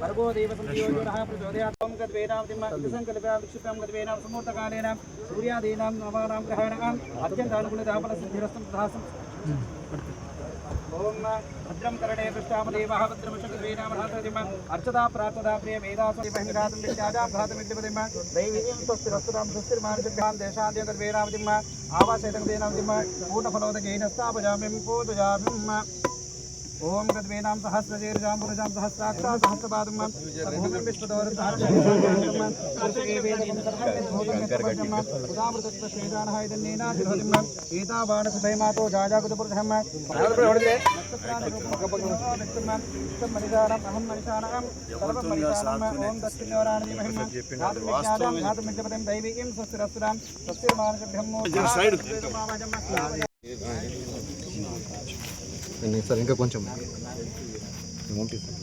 भर्गो देवसंयोजनः प्रचोदयात्मं गद्वेनां संकल्पयां विक्षिप्यां गद्वेनां समूर्तकालेनां सूर्यादीनां नवानां ग्रहाणाम् अत्यन्तानुगुणदापलसिद्धिरस्तं तथासं ओम भद्रम करणे पृष्ठामदेवः भद्रमशकृवेनामहातदिम अर्चता प्रार्थदा प्रिय मेधासदिमहिरातं विद्याजां भातमिद्यपदिम दैवीं स्थापयामि पूजयामि ओम गद्वे नाम सहस्रजेर जाम्बुर जाम सहस्राक्षा सहस्रपादम मन भूमिं विश्वदौर सहस्रजेर मन कृषके सर्वं भोगं तपजं मन उदामृतत्व शेदानः इदन्नेना तिरोधिं मन एता बाणस भयमातो जाजा मन मन दैवीं सस्रसुरां सस्यमानशभ्यं मोक्षं साइड నేను సార్ ఇంకా కొంచెం పంపిస్తాను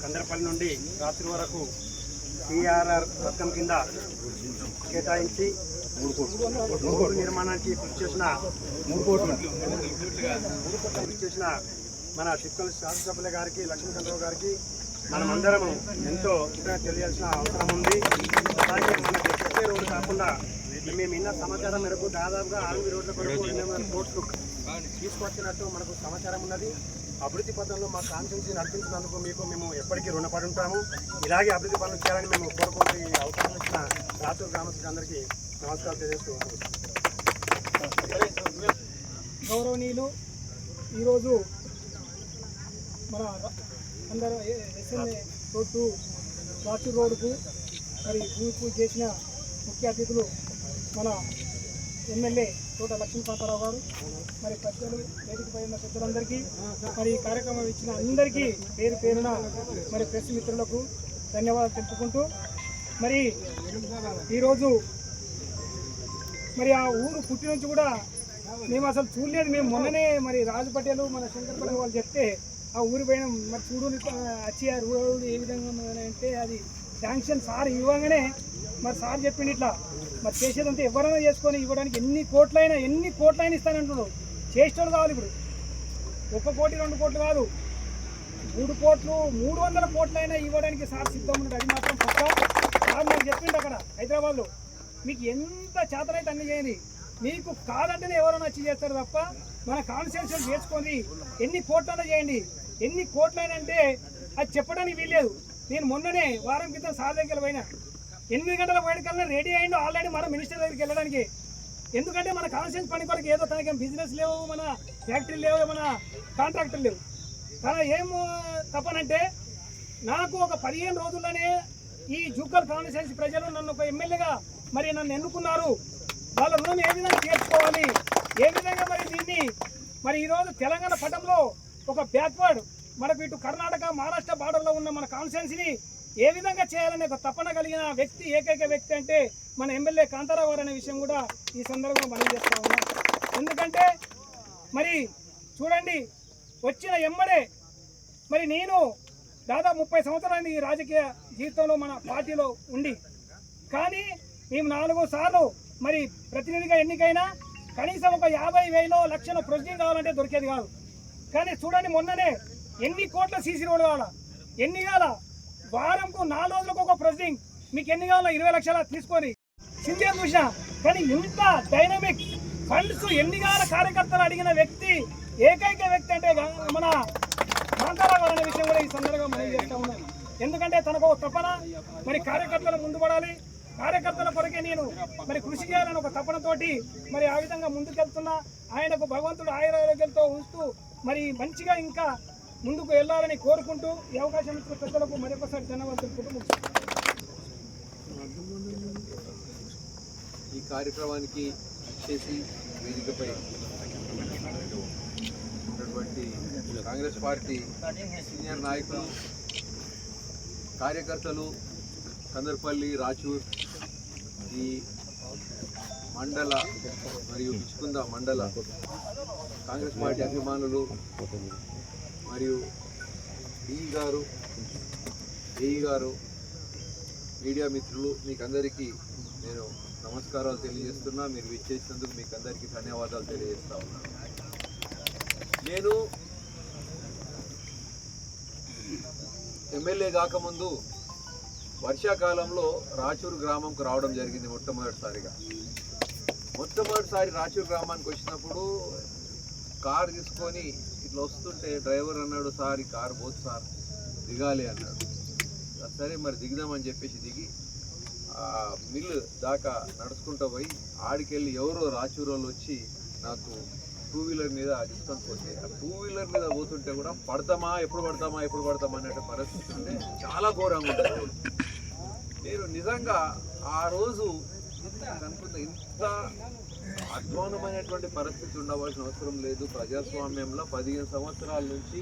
కందరపల్లి నుండి రాత్రి వరకు సిఆర్ఆర్ పథకం కింద కేటాయించి మూడు కోట్లు నిర్మాణానికి కృషి చేసిన మూడు కోట్లు కృషి చేసిన మన చిక్కల శాసనసభ్యుల గారికి లక్ష్మీకాంతరావు గారికి మనమందరము ఎంతో తెలియాల్సిన అవసరం ఉంది. అలాగే మనకి ఎస్ఎస్ఏ రోడ్డు కాకుండా మేము విన్న సమాచారం మేరకు దాదాపుగా ఆరు రోడ్ల కొరకు కోట్లు తీసుకొచ్చినట్టు మనకు సమాచారం ఉన్నది. అభివృద్ధి పథంలో మా కాన్స్టిట్యూన్సీ నడిపించినందుకు మీకు మేము ఎప్పటికీ రుణపడి ఉంటాము ఇలాగే అభివృద్ధి పనులు చేయాలని మేము కోరుకుంటూ ఈ అవకాశం ఇచ్చిన రాత్రి గ్రామస్తులందరికీ నమస్కారం తెలియజేస్తూ గౌరవనీయులు ఈరోజు మన అందరూ ఎస్ఎన్ఏ రోడ్డు రాచు రోడ్డుకు మరి భూమి పూజ చేసిన ముఖ్య అతిథులు మన ఎమ్మెల్యే తోట లక్ష్మీకాంతారావు గారు మరి పెద్దలు వేదిక పోయిన ఉన్న పెద్దలందరికీ మరి ఈ కార్యక్రమం ఇచ్చిన అందరికీ పేరు పేరున మరి ప్రెస్ మిత్రులకు ధన్యవాదాలు తెలుపుకుంటూ మరి ఈరోజు మరి ఆ ఊరు పుట్టి నుంచి కూడా మేము అసలు చూడలేదు. మేము మొన్ననే మరి రాజు పటేల్ మన శంకర్ పటేల్ వాళ్ళు చెప్తే ఆ ఊరి పోయిన మరి చూడు వచ్చి ఆ రోడ్డు ఏ విధంగా ఉన్నదని అంటే అది శాంక్షన్ సార్ ఇవ్వగానే మరి సార్ చెప్పిండు ఇట్లా. మరి చేసేదంతా ఎవరైనా చేసుకొని ఇవ్వడానికి ఎన్ని కోట్లైనా ఎన్ని కోట్లైనా ఇస్తానంటున్నాడు చేసేటోళ్ళు కావాలి ఇప్పుడు. ఒక్క కోటి రెండు కోట్లు కాదు. మూడు కోట్లు మూడు వందల కోట్లైనా ఇవ్వడానికి సార్ సిద్ధం ఉన్నాడు. అది మాత్రం పక్క సార్ నాకు చెప్పిండు అక్కడ హైదరాబాద్లో. మీకు ఎంత చేతనైతే అన్ని చేయండి. మీకు కాదంటేనే ఎవరైనా వచ్చి చేస్తారు తప్ప మన కాన్స్టిట్యూషన్ చేసుకొని ఎన్ని కోట్లైనా చేయండి. ఎన్ని కోట్లైనా అది చెప్పడానికి వీల్లేదు. నేను మొన్ననే వారం క్రితం సార్ దగ్గర పోయినా. ఎనిమిది గంటల బయటకల్లా రెడీ అయిండు ఆల్రెడీ మన మినిస్టర్ దగ్గరికి వెళ్ళడానికి. ఎందుకంటే మన కాన్స్టిట్యూన్స్ పని కొరకు ఏదో తనకేం బిజినెస్ లేవు మన ఫ్యాక్టరీ లేవు మన కాంట్రాక్టర్ లేవు. తన ఏం తప్పనంటే నాకు ఒక పదిహేను రోజుల్లోనే ఈ జూకల్ కాన్స్టిట్యూన్సీ ప్రజలు నన్ను ఒక ఎమ్మెల్యేగా మరి నన్ను ఎన్నుకున్నారు. వాళ్ళ రుణం ఏ విధంగా తీర్చుకోవాలి? ఏ విధంగా మరి దీన్ని మరి ఈరోజు తెలంగాణ పటంలో ఒక బ్యాక్వర్డ్ మనకు ఇటు కర్ణాటక మహారాష్ట్ర బార్డర్లో ఉన్న మన కాన్స్టిట్యున్సీని ఏ విధంగా చేయాలనే ఒక తపన కలిగిన వ్యక్తి ఏకైక వ్యక్తి అంటే మన ఎమ్మెల్యే కాంతారావు గారు అనే విషయం కూడా ఈ సందర్భంగా మనం చేస్తూ ఉన్నాం. ఎందుకంటే మరి చూడండి వచ్చిన ఎమ్మడే మరి నేను దాదాపు ముప్పై సంవత్సరాలు ఈ రాజకీయ జీవితంలో మన పార్టీలో ఉండి కానీ మేము నాలుగు సార్లు మరి ప్రతినిధిగా ఎన్నికైనా కనీసం ఒక యాభై వేలో లక్షల ప్రొసీడింగ్ కావాలంటే దొరికేది కాదు. కానీ చూడండి మొన్ననే ఎన్ని కోట్ల సీసీ రోడ్డు కావాలా? ఎన్ని కావాలా? వారంకు నాలుగు రోజులకు ఒక ప్రెసిడింగ్. మీకు ఎన్ని కావాలో ఇరవై లక్షల తీసుకొని. సింధే చూసిన. కానీ ఇంత డైనమిక్ ఫండ్స్ ఎన్ని కావాల కార్యకర్తలు అడిగిన వ్యక్తి ఏకైక వ్యక్తి అంటే మన కాంతారావు అనే విషయం కూడా ఈ సందర్భంగా మనం చేస్తూ ఉన్నాను ఎందుకంటే తనకు ఒక తపన. మరి కార్యకర్తలు ముందు పడాలి. కార్యకర్తల కొరకే నేను మరి కృషి చేయాలని ఒక తపనతోటి మరి ఆ విధంగా ముందుకెళ్తున్నా. ఆయనకు భగవంతుడు ఆయురారోగ్యంతో ఉంచుతూ మరి మంచిగా ఇంకా ముందుకు వెళ్ళాలని కోరుకుంటూ ఈ అవకాశం ఇచ్చిన పెద్దలకు మరొకసారి ధన్యవాదాలు ఈ కార్యక్రమానికి చేసి వేదికపై ఉన్నటువంటి కాంగ్రెస్ పార్టీ సీనియర్ నాయకులు కార్యకర్తలు కందర్పల్లి రాచూర్ ఈ మండల మరియు పిచ్చుకుంద మండల కాంగ్రెస్ పార్టీ అభిమానులు మరియు ఈ గారు ఏఈ గారు మీడియా మిత్రులు మీకు అందరికీ నేను నమస్కారాలు తెలియజేస్తున్నా. మీరు విచ్చేసినందుకు మీకు అందరికీ ధన్యవాదాలు తెలియజేస్తా ఉన్నాను నేను ఎమ్మెల్యే కాకముందు వర్షాకాలంలో రాచూరు గ్రామంకు రావడం జరిగింది మొట్టమొదటిసారిగా. మొట్టమొదటిసారి రాచూరు గ్రామానికి వచ్చినప్పుడు కార్ తీసుకొని ఇట్లా వస్తుంటే డ్రైవర్ అన్నాడు సార్ ఈ కార్ పోదు సార్ దిగాలి అన్నాడు. సరే మరి దిగుదామని చెప్పేసి దిగి ఆ మిల్లు దాకా నడుచుకుంటూ పోయి ఆడికెళ్ళి ఎవరో రాచూరోళ్ళు వాళ్ళు వచ్చి నాకు టూ వీలర్ మీద తీసుకొని పోతే ఆ టూ వీలర్ మీద పోతుంటే కూడా పడతామా ఎప్పుడు పడతామా ఎప్పుడు పడతామా అనే పరిస్థితి ఉంటే చాలా ఘోరంగా ఉంటుంది నేను నిజంగా ఆ రోజు అనుకున్న ఇంత అధ్వానమైనటువంటి పరిస్థితి ఉండవలసిన అవసరం లేదు. ప్రజాస్వామ్యంలో పదిహేను సంవత్సరాల నుంచి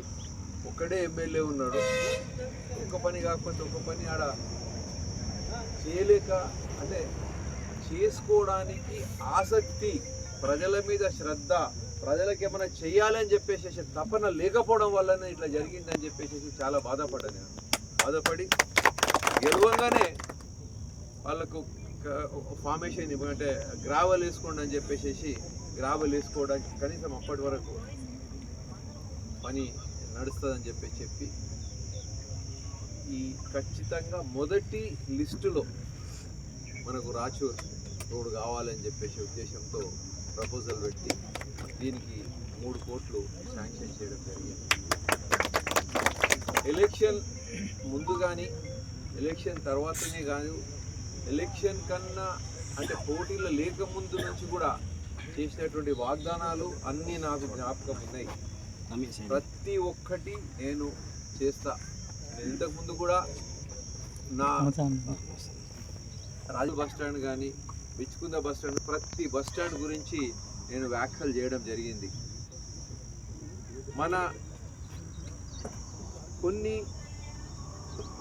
ఒక్కడే ఎమ్మెల్యే ఉన్నాడు. ఒక పని కాకపోతే ఒక పని ఆడ చేయలేక అంటే చేసుకోవడానికి ఆసక్తి ప్రజల మీద శ్రద్ధ ప్రజలకు ఏమైనా చేయాలని చెప్పేసి తపన లేకపోవడం వల్లనే ఇట్లా జరిగిందని చెప్పేసి చాలా బాధపడ్డాను నేను. బాధపడి గెలవంగానే వాళ్ళకు ఫార్మేషన్ అంటే గ్రావెల్ వేసుకోండి అని చెప్పేసి గ్రావెల్ వేసుకోవడానికి కనీసం అప్పటి వరకు పని నడుస్తుందని చెప్పి చెప్పి ఈ ఖచ్చితంగా మొదటి లిస్టులో మనకు రాచూర్ రోడ్డు కావాలని చెప్పేసి ఉద్దేశంతో ప్రపోజల్ పెట్టి దీనికి మూడు కోట్లు శాంక్షన్ చేయడం జరిగింది. ఎలక్షన్ ముందు కానీ ఎలక్షన్ తర్వాతనే కాదు ఎలక్షన్ కన్నా అంటే పోటీలో లేకముందు నుంచి కూడా చేసినటువంటి వాగ్దానాలు అన్నీ నాకు జ్ఞాపకం ఉన్నాయి. ప్రతి ఒక్కటి నేను చేస్తా. నేను ఇంతకు ముందు కూడా నా రాజు బస్ స్టాండ్ కానీ బిచ్చుకుంద బస్ స్టాండ్ ప్రతి బస్ స్టాండ్ గురించి నేను వ్యాఖ్యలు చేయడం జరిగింది. మన కొన్ని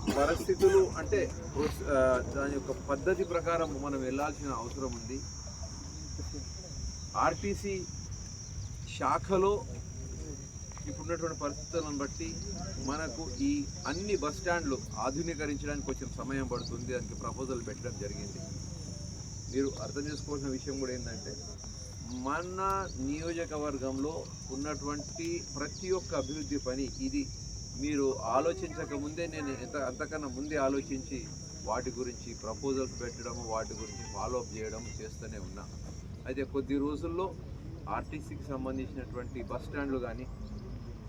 పరిస్థితులు అంటే దాని యొక్క పద్ధతి ప్రకారం మనం వెళ్ళాల్సిన అవసరం ఉంది. ఆర్టీసీ శాఖలో ఇప్పుడున్నటువంటి పరిస్థితులను బట్టి మనకు ఈ అన్ని బస్ స్టాండ్లు ఆధునీకరించడానికి కొంచెం సమయం పడుతుంది దానికి ప్రపోజల్ పెట్టడం జరిగింది. మీరు అర్థం చేసుకోవాల్సిన విషయం కూడా ఏంటంటే మన నియోజకవర్గంలో ఉన్నటువంటి ప్రతి ఒక్క అభివృద్ధి పని ఇది మీరు ఆలోచించక ముందే నేను ఎంత అంతకన్నా ముందే ఆలోచించి వాటి గురించి ప్రపోజల్స్ పెట్టడం వాటి గురించి ఫాలోఅప్ చేయడం చేస్తూనే ఉన్నా. అయితే కొద్ది రోజుల్లో ఆర్టీసీకి సంబంధించినటువంటి బస్ స్టాండ్లు కానీ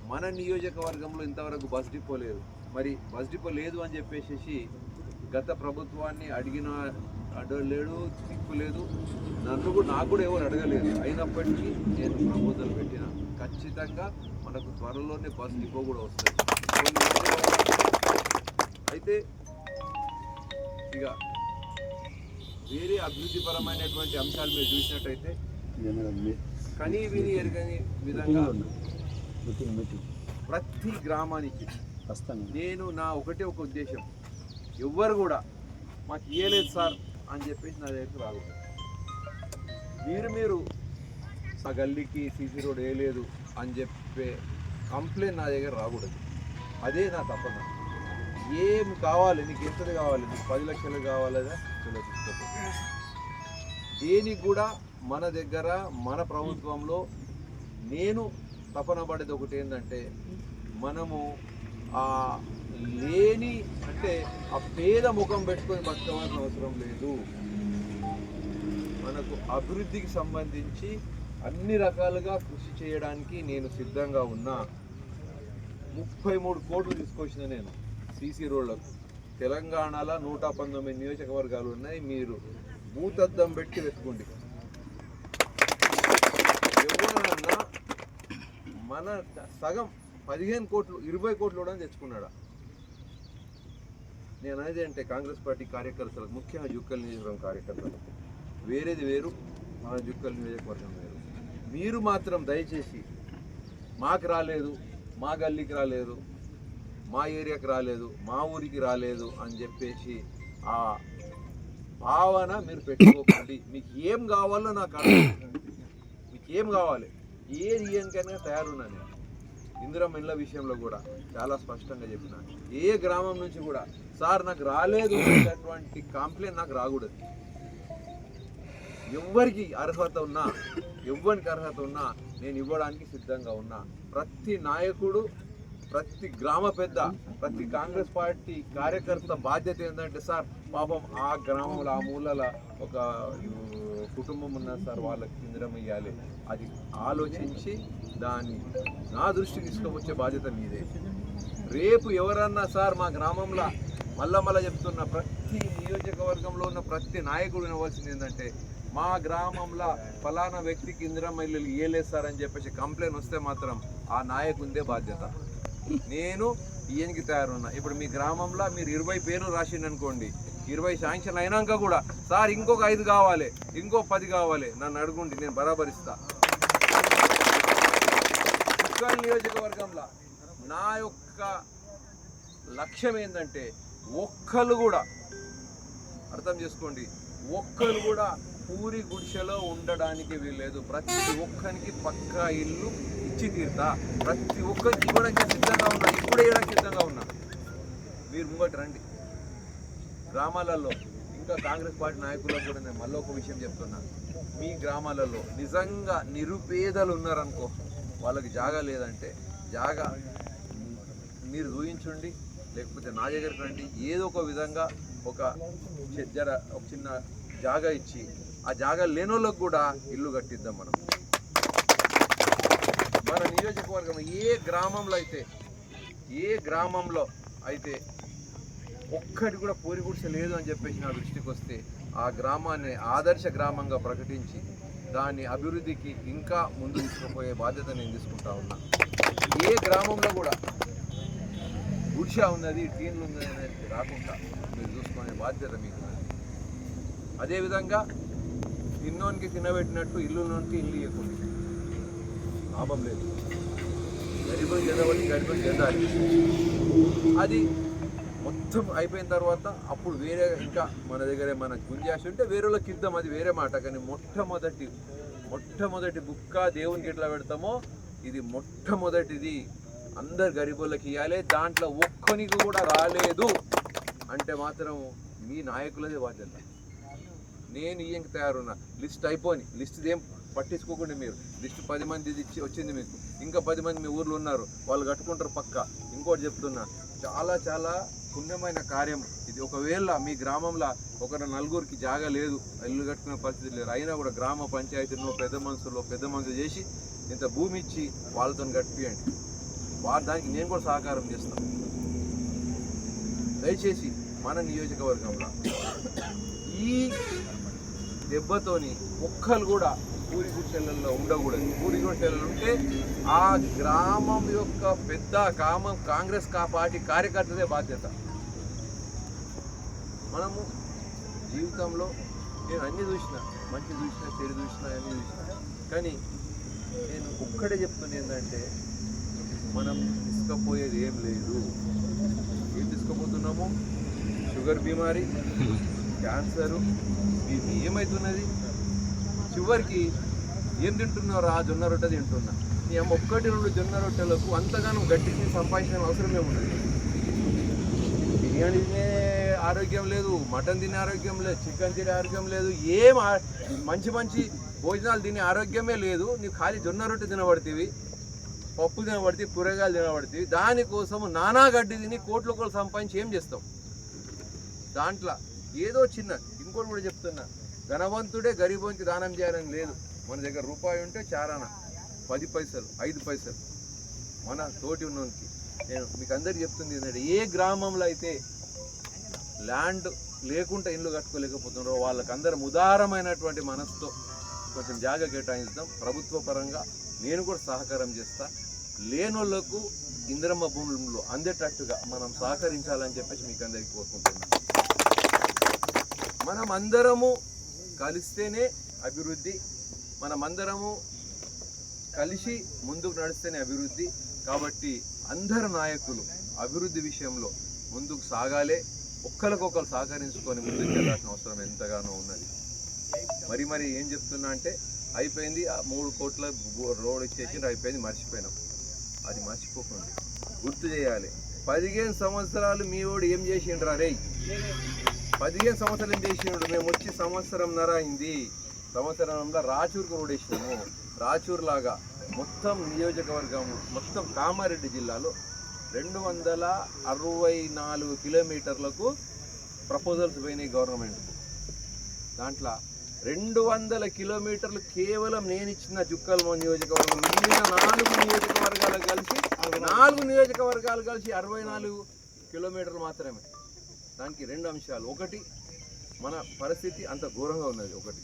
మన నియోజకవర్గంలో ఇంతవరకు బస్ డిపో లేదు. మరి బస్ డిపో లేదు అని చెప్పేసి గత ప్రభుత్వాన్ని అడిగిన అడగలేడు తిప్పు లేదు. నన్ను కూడా నాకు కూడా ఎవరు అడగలేదు. అయినప్పటికీ నేను ప్రపోజల్ పెట్టిన. ఖచ్చితంగా మనకు త్వరలోనే బస్ డిపో కూడా వస్తుంది. అయితే ఇక వేరే అభివృద్ధిపరమైనటువంటి అంశాలు మీరు చూసినట్టయితే కనీ విని ఎరగని విధంగా ప్రతి గ్రామానికి నేను నా ఒకటే ఒక ఉద్దేశం. ఎవ్వరు కూడా మాకు ఇయ్యలేదు సార్ అని చెప్పేసి నా దగ్గర రాకూడదు. మీరు మీరు మా గల్లీకి సీసీ రోడ్ వేయలేదు అని చెప్పి కంప్లైంట్ నా దగ్గర రాకూడదు. అదే నా తపన. ఏం కావాలి నీకు ఎంతది కావాలి నీకు పది లక్షలు కావాలదా చలో దేనికి కూడా మన దగ్గర మన ప్రభుత్వంలో నేను తపన పడేది ఒకటి ఏంటంటే మనము ఆ లేని అంటే ఆ పేద ముఖం పెట్టుకొని బతకవలసిన అవసరం లేదు. మనకు అభివృద్ధికి సంబంధించి అన్ని రకాలుగా కృషి చేయడానికి నేను సిద్ధంగా ఉన్నా. ముప్పై మూడు కోట్లు తీసుకొచ్చిన నేను సీసీ రోడ్లకు. తెలంగాణలో నూట పంతొమ్మిది నియోజకవర్గాలు ఉన్నాయి. మీరు భూతద్దం పెట్టి వెతుకోండి ఎవరన్నా మన సగం పదిహేను కోట్లు ఇరవై కోట్లు కూడా తెచ్చుకున్నాడా? నేను అనేది అంటే కాంగ్రెస్ పార్టీ కార్యకర్తలకు ముఖ్యంగా జుక్కల్ నియోజకవర్గం కార్యకర్తలకు వేరేది వేరు మన జుక్కల్ నియోజకవర్గం వేరు. మీరు మాత్రం దయచేసి మాకు రాలేదు మా గల్లీకి రాలేదు మా ఏరియాకి రాలేదు మా ఊరికి రాలేదు అని చెప్పేసి ఆ భావన మీరు పెట్టుకోకండి. మీకు ఏం కావాలో నాకు అర్థం మీకు ఏం కావాలి? ఏది ఏనికైనా తయారున్నా నేను. ఇందిరమ్మ ఇళ్ళ విషయంలో కూడా చాలా స్పష్టంగా చెప్పిన. ఏ గ్రామం నుంచి కూడా సార్ నాకు రాలేదు అనేటటువంటి కంప్లైంట్ నాకు రాకూడదు. ఎవ్వరికి అర్హత ఉన్నా ఎవరికి అర్హత ఉన్నా నేను ఇవ్వడానికి సిద్ధంగా ఉన్నా. ప్రతి నాయకుడు ప్రతి గ్రామ పెద్ద ప్రతి కాంగ్రెస్ పార్టీ కార్యకర్త బాధ్యత ఏంటంటే సార్ పాపం ఆ గ్రామంలో ఆ మూలల ఒక కుటుంబం ఉన్న సార్ వాళ్ళకి ఇందిరం ఇవ్వాలి అది ఆలోచించి దాన్ని నా దృష్టికి తీసుకువచ్చే బాధ్యత మీదే. రేపు ఎవరన్నా సార్ మా గ్రామంలో మళ్ళా మళ్ళా చెప్తున్న ప్రతి నియోజకవర్గంలో ఉన్న ప్రతి నాయకుడు వినవలసింది ఏంటంటే మా గ్రామంలో ఫలానా వ్యక్తికి ఇందిరమ్మ ఇల్లు ఏలేస్తారని సార్ అని చెప్పేసి కంప్లైంట్ వస్తే మాత్రం ఆ నాయకుందే బాధ్యత. నేను ఈయనకి తయారున్నా. ఇప్పుడు మీ గ్రామంలో మీరు ఇరవై పేర్లు రాసిండు అనుకోండి ఇరవై శాంక్షన్ అయినాక కూడా సార్ ఇంకొక ఐదు కావాలి ఇంకో పది కావాలి నన్ను అడుగుండి నేను బరాబరిస్తా. నియోజకవర్గంలో నా యొక్క లక్ష్యం ఏంటంటే ఒక్కరు కూడా అర్థం చేసుకోండి ఒక్కరు కూడా పూరి గుడిసెలో ఉండడానికి వీల్లేదు. ప్రతి ఒక్కరికి పక్కా ఇల్లు ఇచ్చి తీరుతా. ప్రతి ఒక్కరికి ఇవ్వడానికి సిద్ధంగా ఉన్నా. ఇప్పుడే ఇవ్వడానికి సిద్ధంగా ఉన్నా. మీరు ముంగటి రండి. గ్రామాలలో ఇంకా కాంగ్రెస్ పార్టీ నాయకులకు కూడా నేను మళ్ళీ ఒక విషయం చెప్తున్నా. మీ గ్రామాలలో నిజంగా నిరుపేదలు ఉన్నారనుకో వాళ్ళకి జాగా లేదంటే జాగా మీరు ఊహించండి లేకపోతే నా దగ్గరికి రండి. ఏదో ఒక విధంగా ఒక చె- జర ఒక చిన్న జాగా ఇచ్చి ఆ జాగా లేని కూడా ఇల్లు కట్టిద్దాం మనం. మన నియోజకవర్గం ఏ గ్రామంలో అయితే ఏ గ్రామంలో అయితే ఒక్కటి కూడా పూరి గుడిసె లేదు అని చెప్పేసి నా దృష్టికి వస్తే ఆ గ్రామాన్ని ఆదర్శ గ్రామంగా ప్రకటించి దాని అభివృద్ధికి ఇంకా ముందు తీసుకుపోయే బాధ్యత నేను తీసుకుంటా ఉన్నా. ఏ గ్రామంలో కూడా గుడిసె ఉన్నది టీన్లు ఉన్నది అనేది రాకుండా మీరు చూసుకునే బాధ్యత మీకు అదేవిధంగా తిన్నోనికి తినబెట్టినట్టు ఇల్లులోనికి ఇల్లు ఇవ్వకుండా లాభం లేదు. గరిబం చెందవలసి గరిబం చెందాలి అది మొత్తం అయిపోయిన తర్వాత అప్పుడు వేరే ఇంకా మన దగ్గర మన గుంజాసి ఉంటే వేరే వాళ్ళకి ఇద్దాం అది వేరే మాట. కానీ మొట్టమొదటి మొట్టమొదటి బుక్క దేవునికి ఎట్లా పెడతామో ఇది మొట్టమొదటిది. అందరు గరిబులకి ఇవ్వాలి దాంట్లో ఒక్కనికి కూడా రాలేదు. అంటే మాత్రం మీ నాయకులదే బాధ్యత నేను ఈయంకి తయారున్నా. లిస్ట్ అయిపోని. లిస్ట్ ఏం పట్టించుకోకుండా మీరు. లిస్ట్ పది మంది ఇచ్చి వచ్చింది మీకు. ఇంకా పది మంది మీ ఊర్లో ఉన్నారు. వాళ్ళు కట్టుకుంటారు పక్క. ఇంకోటి చెప్తున్నా. చాలా చాలా పుణ్యమైన కార్యం. ఇది ఒకవేళ మీ గ్రామంలో ఒక నలుగురికి జాగా లేదు ఇల్లు కట్టుకునే పరిస్థితి లేదు అయినా కూడా గ్రామ పంచాయతీలో పెద్ద మనుషుల్లో పెద్ద మనుషులు చేసి ఇంత భూమి ఇచ్చి వాళ్ళతో గడిపియండి వారు దానికి నేను కూడా సహకారం చేస్తాను దయచేసి మన నియోజకవర్గంలో ఈ దెబ్బతోని ఒక్కరు కూడా పూరి గుడిసెలలో ఉండకూడదు. పూరి గుడిసెలలో ఉంటే ఆ గ్రామం యొక్క పెద్ద కామం కాంగ్రెస్ కా పార్టీ కార్యకర్తదే బాధ్యత. మనము జీవితంలో నేను అన్ని చూసిన మంచి చూసిన చెడు చూసిన అన్ని చూసిన. కానీ నేను ఒక్కడే చెప్తున్నా ఏంటంటే మనం తీసుకపోయేది ఏం లేదు. ఏం తీసుకుపోతున్నాము? షుగర్ బీమారీ. క్యాన్సరు. ఇది ఏమవుతున్నది చివరికి ఏం తింటున్నారు ఆ జొన్న రొట్టె తింటున్నా. నీ ఒక్కటి రెండు జొన్న రొట్టెలకు అంతగానో గట్టిని సంపాదించిన అవసరం ఉన్నది. బిర్యానీ తినే ఆరోగ్యం లేదు మటన్ తినే ఆరోగ్యం లేదు చికెన్ తినే ఆరోగ్యం లేదు ఏం మంచి మంచి భోజనాలు తినే ఆరోగ్యమే లేదు. నీవు ఖాళీ జొన్న రొట్టె తినబడితేవి పప్పు తినబడితే కూరగాయలు తినబడితే దానికోసం నానా గడ్డి తిని కోట్ల కోట్లు సంపాదించి ఏం చేస్తాం దాంట్లో ఏదో చిన్న ఇంకోటి కూడా చెప్తున్నా. ధనవంతుడే గరీబోనికి దానం చేయాలని లేదు. మన దగ్గర రూపాయి ఉంటే చారాన? పది పైసలు ఐదు పైసలు. మన తోటి ఉన్నోనికి. నేను మీకు అందరికి చెప్తుంది ఏంటంటే ఏ గ్రామంలో అయితే ల్యాండ్ లేకుండా ఇల్లు కట్టుకోలేకపోతున్నారో వాళ్ళకి అందరం ఉదారమైనటువంటి మనసుతో కొంచెం జాగ కేటాయిస్తాం ప్రభుత్వ పరంగా నేను కూడా సహకారం చేస్తా. లేనోళ్ళకు ఇందిరమ్మ భూములు అందేటట్టుగా మనం సహకరించాలని చెప్పేసి మీకు అందరికీ కోరుకుంటున్నాను. మనం అందరము కలిస్తేనే అభివృద్ధి. మనమందరము కలిసి ముందుకు నడిస్తేనే అభివృద్ధి. కాబట్టి అందరు నాయకులు అభివృద్ధి విషయంలో ముందుకు సాగాలే. ఒక్కరికొకరు సహకరించుకొని ముందుకు వెళ్ళాల్సిన అవసరం ఎంతగానో ఉన్నది. మరి మరి ఏం చెప్తున్నా అంటే అయిపోయింది ఆ మూడు కోట్ల రోడ్ ఇచ్చేసి అయిపోయింది మర్చిపోయినాం. అది మర్చిపోకుండా గుర్తు చేయాలి. పదిహేను సంవత్సరాలు మీ వాడు ఏం చేసిండ్రా రే పదిహేను సంవత్సరాలు ఏం మేము వచ్చి సంవత్సరం నర అయింది. సంవత్సరంలో రాచూరుకు రోడ్ వేసినాము రాచూరు లాగా మొత్తం నియోజకవర్గం మొత్తం కామారెడ్డి జిల్లాలో రెండు వందల అరవై నాలుగు కిలోమీటర్లకు ప్రపోజల్స్ పోయినాయి గవర్నమెంట్. దాంట్లో రెండు వందల కిలోమీటర్లు కేవలం నేను ఇచ్చిన జుక్కల్మో నియోజకవర్గం మిగిలిన నాలుగు నియోజకవర్గాలు కలిసి నాలుగు నియోజకవర్గాలు కలిసి అరవై నాలుగు కిలోమీటర్లు మాత్రమే. దానికి రెండు అంశాలు. ఒకటి మన పరిస్థితి అంత ఘోరంగా ఉన్నది. ఒకటి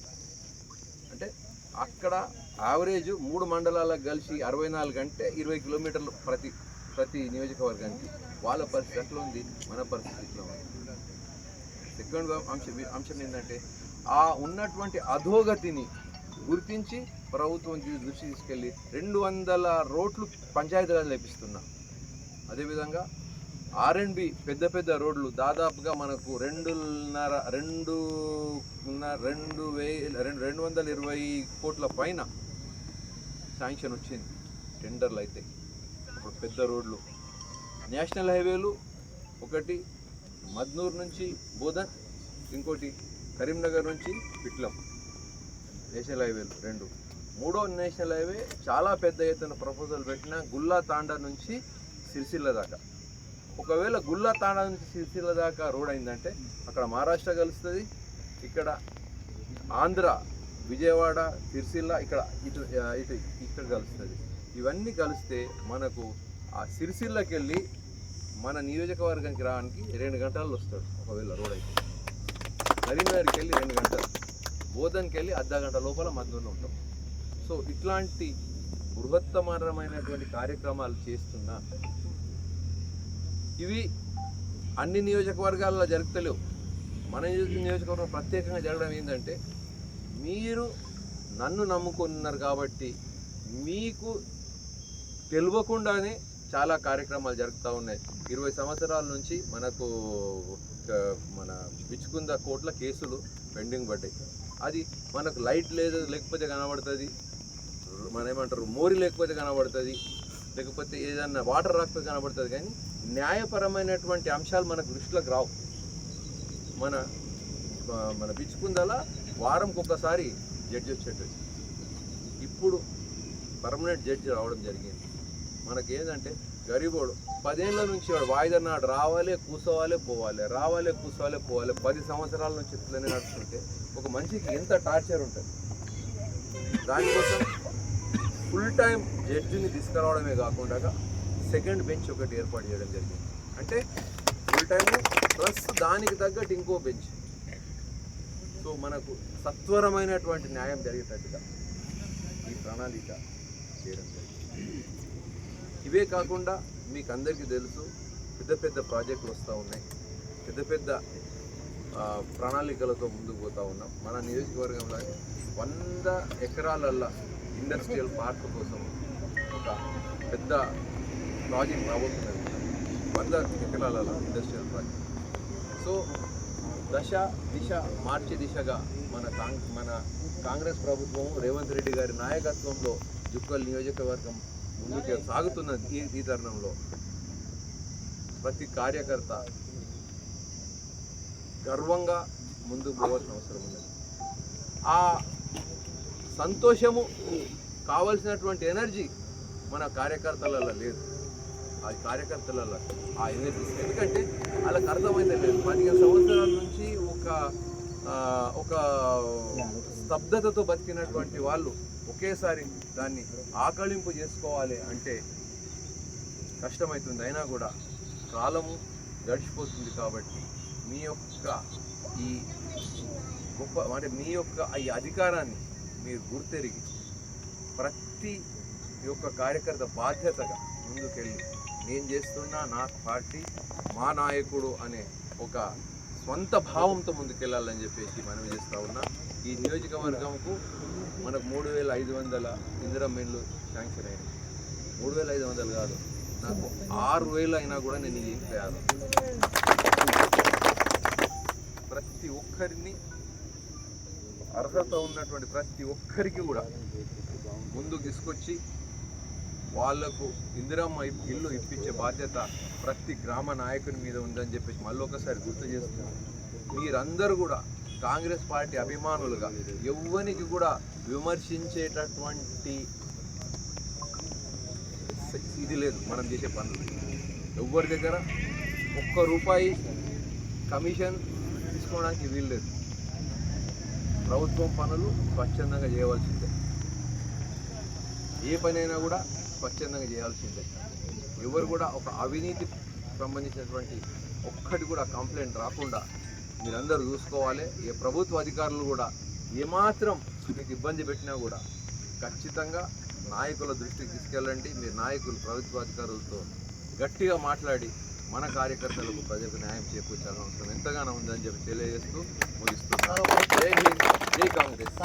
అంటే అక్కడ యావరేజ్ మూడు మండలాలకు కలిసి అరవై నాలుగు అంటే ఇరవై కిలోమీటర్లు ప్రతి ప్రతి నియోజకవర్గానికి వాళ్ళ పరిస్థితి ఎట్లా ఉంది? మన పరిస్థితి ఇట్లా ఉంది? సెకండ్ అంశం అంశం ఏంటంటే ఆ ఉన్నటువంటి అధోగతిని గుర్తించి ప్రభుత్వం దృష్టి తీసుకెళ్ళి రెండు వందల రోడ్లు పంచాయతీరాజ్ లేపిస్తున్నా అదేవిధంగా ఆర్ అండ్ బి పెద్ద పెద్ద రోడ్లు దాదాపుగా మనకు రెండున్నర రెండు రెండు వేల రెండు రెండు వందల ఇరవై కోట్ల పైన శాంక్షన్ వచ్చింది. టెండర్లు అయితే ఇప్పుడు పెద్ద రోడ్లు. నేషనల్ హైవేలు ఒకటి మద్నూర్ నుంచి బోధన్ ఇంకోటి కరీంనగర్ నుంచి పిట్లం. నేషనల్ హైవేలు రెండు. మూడో నేషనల్ హైవే చాలా పెద్ద ఎత్తున ప్రపోజల్ పెట్టిన గుల్లా తాండా నుంచి సిరిసిల్ల దాకా. ఒకవేళ గుల్లా తాండా నుంచి సిరిసిల్ల దాకా రోడ్ అయిందంటే అక్కడ మహారాష్ట్ర కలుస్తుంది ఇక్కడ ఆంధ్ర విజయవాడ సిరిసిల్ల ఇక్కడ ఇటు ఇటు ఇక్కడ కలుస్తుంది. ఇవన్నీ కలిస్తే మనకు ఆ సిరిసిల్లకి వెళ్ళి మన నియోజకవర్గానికి రావడానికి రెండు గంటలు వస్తాడు ఒకవేళ రోడ్ అయితే. కరీంనగర్కి వెళ్ళి రెండు గంటలు బోధన్కి వెళ్ళి అర్ధ గంట లోపల మధ్యలో ఉంటాం. సో ఇట్లాంటి బృహత్తమరమైనటువంటి కార్యక్రమాలు చేస్తున్నా ఇవి అన్ని నియోజకవర్గాల్లో జరుగుతలేవు. మన నియోజక- నియోజకవర్గం ప్రత్యేకంగా జరగడం ఏంటంటే మీరు నన్ను నమ్ముకున్నారు కాబట్టి మీకు తెలియకుండానే చాలా కార్యక్రమాలు జరుగుతూ ఉన్నాయి. ఇరవై సంవత్సరాల నుంచి మనకు మన బిచ్చుకుంద కోట్ల కేసులు పెండింగ్ పడ్డాయి. అది మనకు లైట్ లేదు లేకపోతే కనబడుతుంది. మన ఏమంటారు మోరి లేకపోతే కనబడుతుంది. లేకపోతే ఏదన్నా వాటర్ రాకపోతే కనబడుతుంది. కానీ న్యాయపరమైనటువంటి అంశాలు మనకు దృష్టిలోకి రావు. మన మన బిచ్చుకుందల వారంకి ఒకసారి జడ్జి వచ్చేటది ఇప్పుడు పర్మనెంట్ జడ్జి రావడం జరిగింది. మనకి ఏంటంటే గరీబోడు పదేళ్ళ నుంచి వాడు వాయిదా నాడు రావాలి కూసోవాలి పోవాలి. రావాలి కూసోవాలి పోవాలి. పది సంవత్సరాల నుంచి ఇట్లనే నడుస్తుంటే ఒక మనిషికి ఎంత టార్చర్ ఉంటుంది. దానికోసం ఫుల్ టైం జడ్జిని తీసుకురావడమే కాకుండా సెకండ్ బెంచ్ ఒకటి ఏర్పాటు చేయడం జరిగింది. అంటే ఫుల్ టైం ప్లస్ దానికి తగ్గట్టు ఇంకో బెంచ్. సో మనకు సత్వరమైనటువంటి న్యాయం జరిగేటట్టుగా ఈ ప్రణాళిక చేయడం జరిగింది. ఇవే కాకుండా మీకు అందరికీ తెలుసు పెద్ద పెద్ద ప్రాజెక్టులు వస్తూ ఉన్నాయి. పెద్ద పెద్ద ప్రణాళికలతో ముందుకు పోతూ ఉన్నాం. మన నియోజకవర్గంలో వంద ఎకరాలల్లో ఇండస్ట్రియల్ పార్క్ కోసం ఒక పెద్ద ప్రాజెక్ట్ రాబోతున్నది. వంద ఎకరాల ఇండస్ట్రియల్ ప్రాజెక్ట్ సో దశ దిశ మార్చే దిశగా మన కాంగ్ మన కాంగ్రెస్ ప్రభుత్వం రేవంత్ రెడ్డి గారి నాయకత్వంలో జుక్కల్ నియోజకవర్గం ముందుకు సాగుతున్నది ఈ ఈ తరుణంలో. ప్రతి కార్యకర్త గర్వంగా ముందుకు పోవాల్సిన అవసరం ఉన్నది. ఆ సంతోషము కావలసినటువంటి ఎనర్జీ మన కార్యకర్తలలో లేదు. ఆ కార్యకర్తలలో ఆ ఎనర్జీస్ ఎందుకంటే వాళ్ళకి అర్థమైతే లేదు పదిహేను సంవత్సరాల నుంచి ఒక ఒక స్తబ్దతతో బతికినటువంటి వాళ్ళు ఒకేసారి దాన్ని ఆకళింపు చేసుకోవాలి అంటే కష్టమవుతుంది అయినా కూడా కాలము గడిచిపోతుంది కాబట్టి మీ యొక్క ఈ గొప్ప అంటే మీ యొక్క ఈ అధికారాన్ని మీరు గుర్తెరిగి ప్రతి యొక్క కార్యకర్త బాధ్యతగా ముందుకెళ్ళి నేను చేస్తున్నా నా పార్టీ మా నాయకుడు అనే ఒక స్వంత భావంతో ముందుకెళ్ళాలని చెప్పేసి మనం చేస్తూ ఉన్నా. ఈ నియోజకవర్గంకు మనకు మూడు వేల ఐదు వందల ఇందిరా శాంక్షన్ అయినాయి. మూడు వేల ఐదు వందలు కాదు నాకు ఆరు వేలు అయినా కూడా నేను ఏం చేయాలి ప్రతి ఒక్కరిని అర్హత ఉన్నటువంటి ప్రతి ఒక్కరికి కూడా ముందుకు తీసుకొచ్చి వాళ్ళకు ఇందిరమ్మ ఇల్లు ఇప్పించే బాధ్యత ప్రతి గ్రామ నాయకుని మీద ఉందని చెప్పేసి మళ్ళీ ఒకసారి గుర్తు చేస్తున్నాం. మీరందరూ కూడా కాంగ్రెస్ పార్టీ అభిమానులుగా ఎవ్వరికి కూడా విమర్శించేటటువంటి ఇది లేదు మనం చేసే పనులు. ఎవ్వరి దగ్గర ఒక్క రూపాయి కమిషన్ తీసుకోవడానికి వీలు లేదు. ప్రభుత్వం పనులు స్వచ్ఛందంగా చేయవలసిందే. ఏ పనైనా కూడా స్వచ్ఛందంగా చేయాల్సిందే. ఎవరు కూడా ఒక అవినీతి సంబంధించినటువంటి ఒక్కటి కూడా కంప్లైంట్ రాకుండా మీరందరూ చూసుకోవాలి. ఏ ప్రభుత్వ అధికారులు కూడా ఏమాత్రం మీకు ఇబ్బంది పెట్టినా కూడా ఖచ్చితంగా నాయకుల దృష్టికి తీసుకెళ్ళండి. మీరు నాయకులు ప్రభుత్వ అధికారులతో గట్టిగా మాట్లాడి మన కార్యకర్తలకు ప్రజలకు న్యాయం చేకూర్చాల్సిన అవసరం ఎంతగానో ఉందని చెప్పి తెలియజేస్తూ ముగిస్తున్నాను. జై హింద్. జై కాంగ్రెస్.